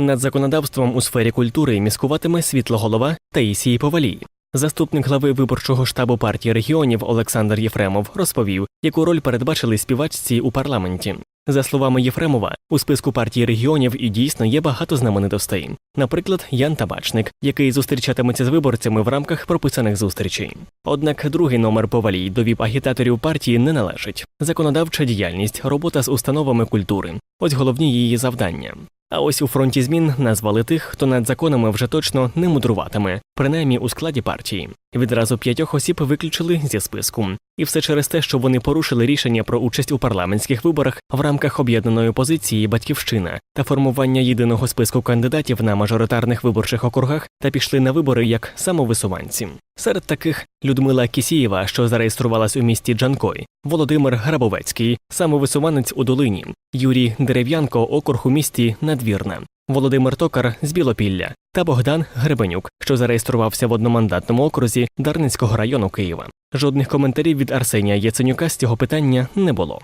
Над законодавством у сфері культури міскуватиме світлоголова Таїсії Повалій. Заступник глави виборчого штабу партії регіонів Олександр Єфремов розповів, яку роль передбачили співачці у парламенті. За словами Єфремова, у списку партії регіонів і дійсно є багато знаменитостей. Наприклад, Ян Табачник, який зустрічатиметься з виборцями в рамках прописаних зустрічей. Однак другий номер повалій до віп агітаторів партії не належить. Законодавча діяльність, робота з установами культури. Ось головні її завдання. А ось у фронті змін назвали тих, хто над законами вже точно не мудруватиме, принаймні у складі партії. Відразу п'ятьох осіб виключили зі списку. І все через те, що вони порушили рішення про участь у парламентських виборах в рамках об'єднаної опозиції Батьківщина та формування єдиного списку кандидатів на мажоритарних виборчих округах та пішли на вибори як самовисуванці. Серед таких Людмила Кісієва, що зареєструвалась у місті Джанкой, Володимир Грабовецький, самовисуванець у Долині, Юрій Дерев'янко, округ у місті Надвірна, Володимир Токар з Білопілля та Богдан Гребенюк, що зареєструвався в одномандатному окрузі Дарницького району Києва. Жодних коментарів від Арсенія Яценюка з цього питання не було.